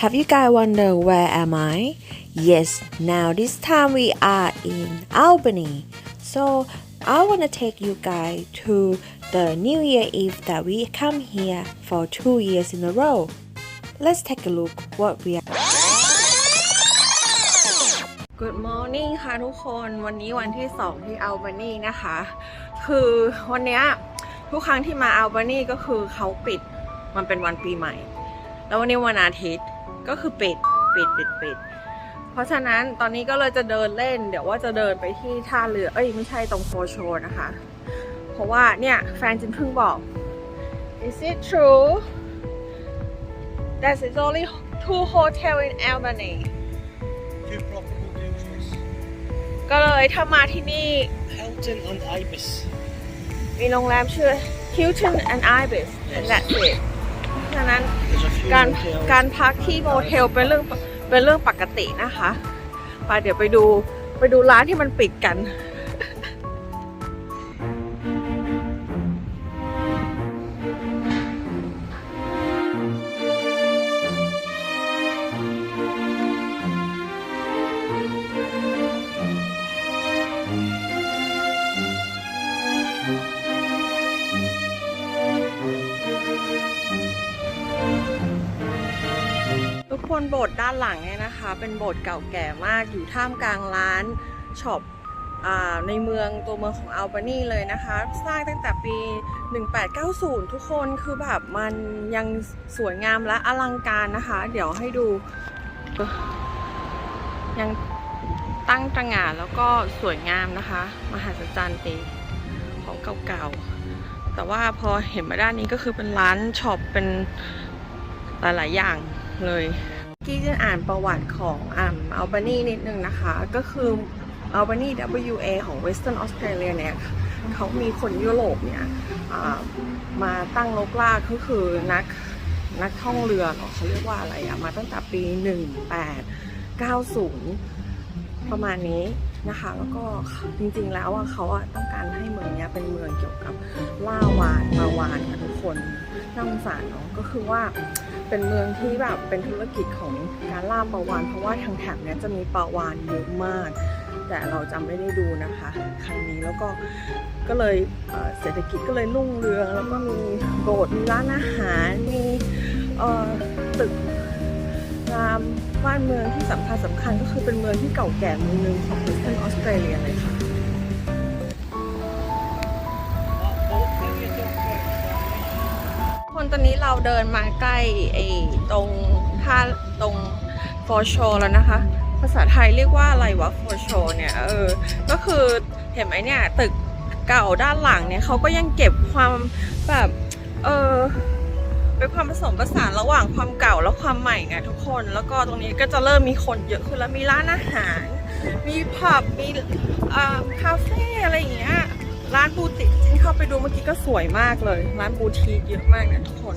Have you guys wonder where am I? Yes, now this time we are in Albany. So I want to take you guys to the New Year Eve that we come here for two years in a row. Let's take a look what we are. Good morning ค่ะทุกคนวันนี้วันที่ 2 ที่อัลบานีนะคะ คือวันเนี้ยทุกครั้งที่มาอัลบานีก็คือเขาปิดมันเป็นวันปีใหม่ แล้ววันนี้วันอาทิตย์ ก็คือปิดปิดปิดปิดเพราะฉะนั้นตอนนี้ก็เลยจะเดินเล่น เดี๋ยวว่าจะเดินไปที่ท่าเรือ เอ้ยไม่ใช่ตรงโฟโชนะคะ เพราะว่าเนี่ยแฟนจินเพิ่งบอก Is it true that is only two hotel in Albany Two proper hotels, yes. ก็เลยถ้ามาที่นี่ Hilton and Ibis. มีโรงแรมชื่อ Hilton and Ibis and that's it เพราะ ฉะนั้นการการพักที่โมเทลเป็นเรื่องเป็นเรื่องปกตินะคะไปเดี๋ยวไปดูไปดูร้านที่มันปิดกัน นโบสถ์ด้านหลังเนี่ยนะคะ เป็นโบสถ์เก่าแก่มากอยู่ท่ามกลางร้านช็อปในเมืองตัวเมืองของอัลบานีเลยนะคะ สร้างตั้งแต่ปี 1890 ทุกคนคือแบบมันยังสวยงามและอลังการนะคะ เดี๋ยวให้ดู ยังตั้งตระหง่านแล้วก็สวยงามนะคะ มหัศจรรย์ปีของเก่าๆ แต่ว่าพอเห็นมาด้านนี้ก็คือเป็นร้านช็อปเป็นหลายๆอย่างเลย กี้จะอ่านประวัติของอัลบานีนิดนึงนะคะ ก็คืออัลบานี WA ของ Western Australia เนี่ยเขามีคนยุโรปเนี่ยมาตั้งลกลากก็คือนักนักท่องเรือเนาะเขาเรียกว่าอะไรอะมาตั้งแต่ปี 1890 ประมาณนี้นะคะ แล้วก็จริงๆแล้วอะเขาต้องการให้เมืองเนี้ยเป็นเมืองเกี่ยวกับล่าวานปลาวานค่ะทุกคนน่าสงสารเนาะก็คือว่า เป็นเมืองที่แบบเป็นธุรกิจของการล่าปลาวานเพราะว่าทางแถบเนี้ยจะมีปลาวานเยอะมาก แต่เราจำไม่ได้ดูนะคะครั้งนี้แล้วก็ก็เลยเศรษฐกิจก็เลยรุ่งเรือง แล้วก็มีโบสถ์มีร้านอาหารมีตึกรามบ้านเมืองที่สำคัญสำคัญก็คือเป็นเมืองที่เก่าแก่เมืองหนึ่งของ Western Australia เลยค่ะ คนตอนนี้เราเดินมาใกล้ไอ้ตรงท่าตรงฟอร์โชแล้วนะคะ ภาษาไทยเรียกว่าอะไรวะฟอร์โชเนี่ยเออก็คือเห็นไหมเนี่ยตึกเก่าด้านหลังเนี่ยเขาก็ยังเก็บความแบบเออเป็นความผสมผสานระหว่างความเก่าและความใหม่ไงทุกคน แล้วก็ตรงนี้ก็จะเริ่มมีคนเยอะขึ้นแล้วมีร้านอาหาร มีผับมีคาเฟ่อะไรอย่างเงี้ย ร้านบูติกจริงเข้าไปดูเมื่อกี้ก็สวยมากเลย ร้านบูติกเยอะมากนะทุกคน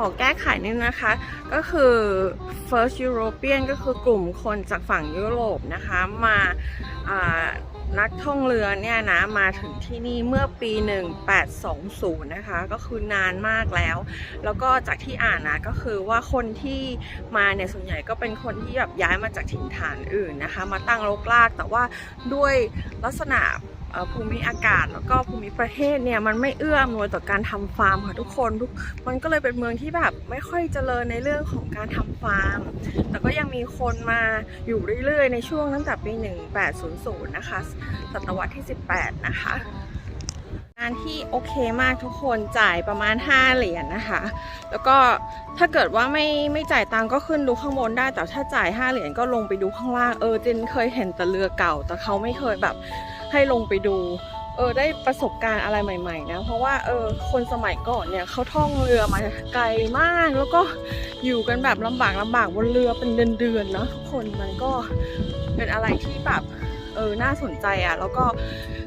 ขอแก้ไขนิดนะคะ ก็คือ first European ก็คือกลุ่มคนจากฝั่งยุโรปนะคะ มาอ่า นักท่องเรือเนี่ยนะมาถึงที่นี่เมื่อปี 1820 นะคะ ก็คือนานมากแล้ว แล้วก็จากที่อ่านนะก็คือว่าคนที่มาเนี่ยส่วนใหญ่ก็เป็นคนที่แบบย้ายมาจากถิ่นฐานอื่นนะคะ มาตั้งรกรากแต่ว่าด้วยลักษณะ ภูมิอากาศแล้วก็ภูมิประเทศเนี่ยมันไม่เอื้ออำนวยต่อการทำฟาร์มค่ะทุกคนทุกมันก็เลยเป็นเมืองที่แบบไม่ค่อยเจริญในเรื่องของการทำฟาร์ม แต่ก็ยังมีคนมาอยู่เรื่อยๆ ในช่วงตั้งแต่ปี 1800 นะคะศตวรรษที่ 18 นะคะงานที่โอเคมากทุกคนจ่ายประมาณ 5 เหรียญนะคะ แล้วก็ถ้าเกิดว่าไม่ไม่จ่ายตังก็ขึ้นดูข้างบนได้ แต่ถ้าจ่าย 5 เหรียญก็ลงไปดูข้างล่าง เออเจนเคยเห็นแต่เรือเก่า แต่เขาไม่เคยแบบ ให้ลงไปดู เออได้ประสบการณ์อะไรใหม่ ๆ นะ เพราะว่าเออคนสมัยก่อนเนี่ยเขาท่องเรือมาไกลมาก แล้วก็อยู่กันแบบลำบากลำบากบนเรือเป็นเดือนๆเนาะทุกคนมันก็เป็นอะไรที่แบบเออน่าสนใจอะแล้วก็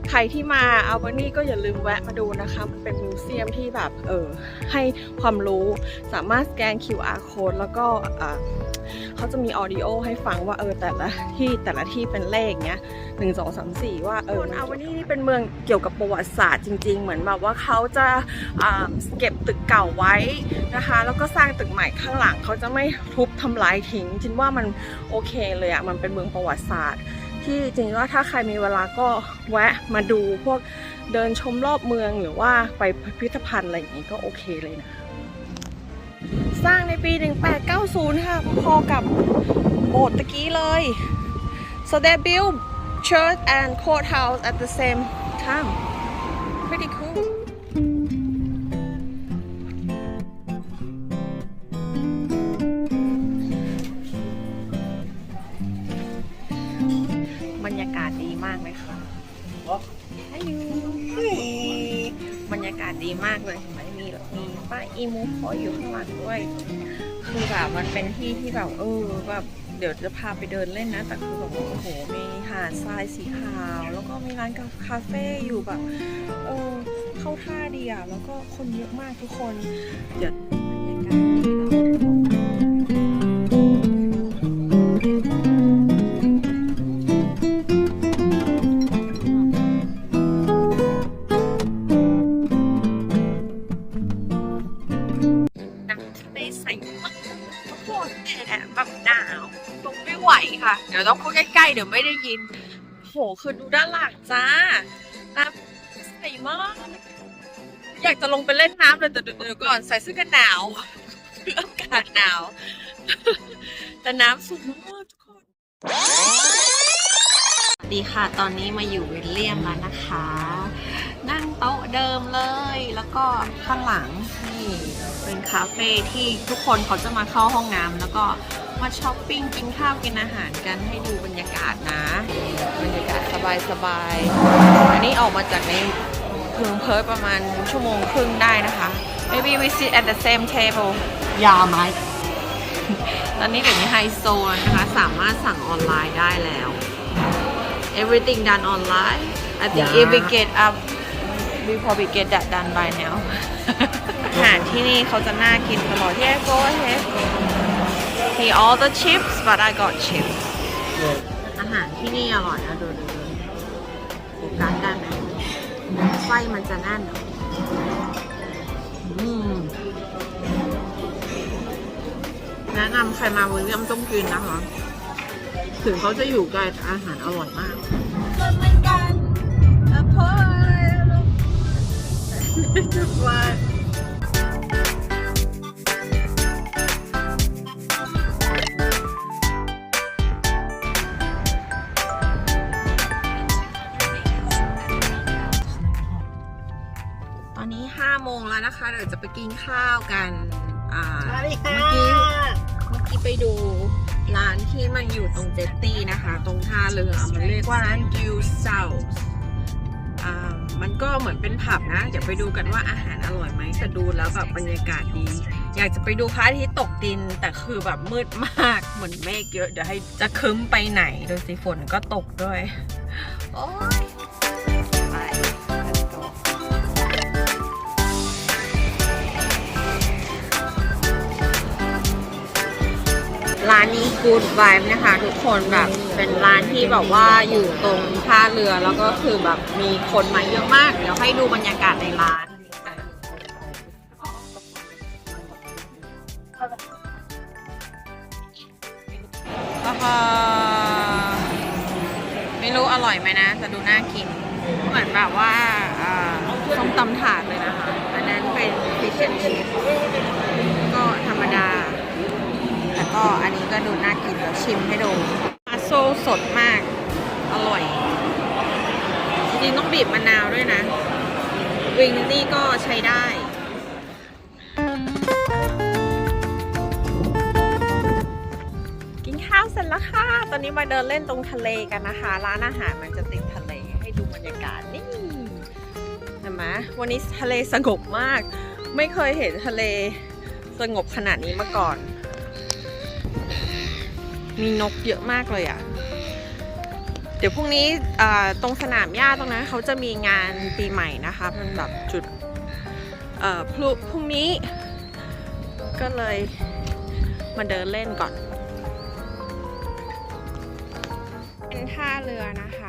ใครที่มาอัลเบอร์นี่ก็อย่าลืมแวะมาดูนะคะ มันเป็นมิวเซียมที่แบบเออให้ความรู้สามารถสแกน QR code แล้วก็เขาจะมีออดิโอให้ฟังว่าเออแต่ละที่แต่ละที่เป็นเลขเงี้ยหนึ่งสองสามสี่ว่าเอออัลเบอร์นีนี่เป็นเมืองเกี่ยวกับประวัติศาสตร์จริง ๆ เหมือนแบบว่าเขาจะอ่าเก็บตึกเก่าไว้นะคะ แล้วก็สร้างตึกใหม่ข้างหลังเขาจะไม่ทุบทำลายทิ้งจินว่ามันโอเคเลยอะมันเป็นเมืองประวัติศาสตร์ ที่จริงว่าถ้าใครมีเวลาก็แวะมาดูพวกเดินชมรอบเมืองหรือว่าไปพิพิธภัณฑ์อะไรอย่างนี้ก็โอเคเลยนะ สร้างในปี 1890 ค่ะ พอกับโบสถ์ตะกี้เลย so they built church and courthouse at the same time อีมูคอยอยู่ข้างหลังด้วย คือแบบมันเป็นที่ที่แบบเออแบบเดี๋ยวจะพาไปเดินเล่นนะ แต่คือแบบโอ้โห มีหาดทรายสีขาว แล้วก็มีร้านกาคาเฟ่อยู่แบบเออเข้าท่าดีอะ แล้วก็คนเยอะมากทุกคน เดี๋ยวบรรยากาศ ดี๋ยวต้องพูดใกล้ๆ เดี๋ยวไม่ได้ยิน โห คือดูด้านหลังจ้าน้ำใสมาก อยากจะลงไปเล่นน้ำเลยแต่เดี๋ยวก่อนใส่เสื้อกันหนาวอากาศหนาว แต่น้ำสูงมากทุกคนดีค่ะ ตอนนี้มาอยู่เวลเลียมแล้วนะคะ นั่งโต๊ะเดิมเลย แล้วก็ข้างหลังนี่เป็นคาเฟ่ที่ทุกคนเขาจะมาเข้าห้องน้ำแล้วก็ มาช้อปปิ้งกินข้าวกินอาหารกันให้ดูบรรยากาศนะ บรรยากาศสบายๆอันนี้ออกมาจากในเพึงเพิร์ประมาณชั่วโมงครึ่งได้นะคะ maybe we sit at the same table ยาไหมตอนนี้เดี๋ยวนี้ไฮโซแล้วนะคะ สามารถสั่งออนไลน์ได้แล้ว everything done online I think if we get up we probably get that done by now อาหารที่นี่เขาจะน่ากินตลอด yeah go ahead he all the chips but I got chips อาหารที่นี่อร่อยนะดูดูดูโฟกัสได้ไหมไส้มันจะแน่นอืมแนะนำใครมาวิลเลียมต้องกินนะคะ ถึงเขาจะอยู่ไกลแต่อาหารอร่อยมากเหมือนกันอพอยทุกวัน นนี้5โมงแล้วนะคะ เดี๋ยวจะไปกินข้าวกันอ่าสวัสดีค่ะเมื่อกี้เมื่อกี้ไปดูร้านที่มันอยู่ตรงเจตตี้นะคะ ตรงท่าเรือมันเรียกว่าร้านกิวเซาอ่ามันก็เหมือนเป็นผับนะเดี๋ยวไปดูกันว่าอาหารอร่อยไหมแต่ดูแล้วแบบบรรยากาศดี อยากจะไปดูพระอาทิตย์ตกดิน แต่คือแบบมืดมากเหมือนเมฆเยอะเดี๋ยวให้จะครึ้มไปไหนดูสิฝนก็ตกด้วยโอ้ย ร้านนี้ Good Vibe นะคะ ทุกคนแบบเป็นร้านที่แบบว่าอยู่ตรงท่าเรือแล้วก็คือแบบมีคนมาเยอะมาก เดี๋ยวให้ดูบรรยากาศในร้านไม่รู้อร่อยไหมนะ แต่ดูน่ากิน เหมือนแบบว่าอ่าส้มตำถาดเลยนะคะ อันนั้นเป็นฟิชเชนชีสก็ธรรมดา แล้ว ก็อันนี้ก็ดูน่ากินเดี๋ยวชิมให้ดูปลาโซสดมาก อร่อย จริงๆต้องบีบมะนาวด้วยนะ วิงนี่ก็ใช้ได้กินข้าวเสร็จแล้วค่ะ ตอนนี้มาเดินเล่นตรงทะเลกันนะคะ ร้านอาหารมันจะติดทะเลให้ดูบรรยากาศนี่เห็นไหมวันนี้ทะเลสงบมาก ไม่เคยเห็นทะเลสงบขนาดนี้มาก่อน มีนกเยอะมากเลยอะ่ะ เดี๋ยวพรุ่งนี้ตรงสนามหญ้าตรงนั้นเขาจะมีงานปีใหม่นะคะเป็นแบบจุดพลุพรุ่งนี้ ก็เลยมาเดินเล่นก่อน เป็นท่าเรือนะคะ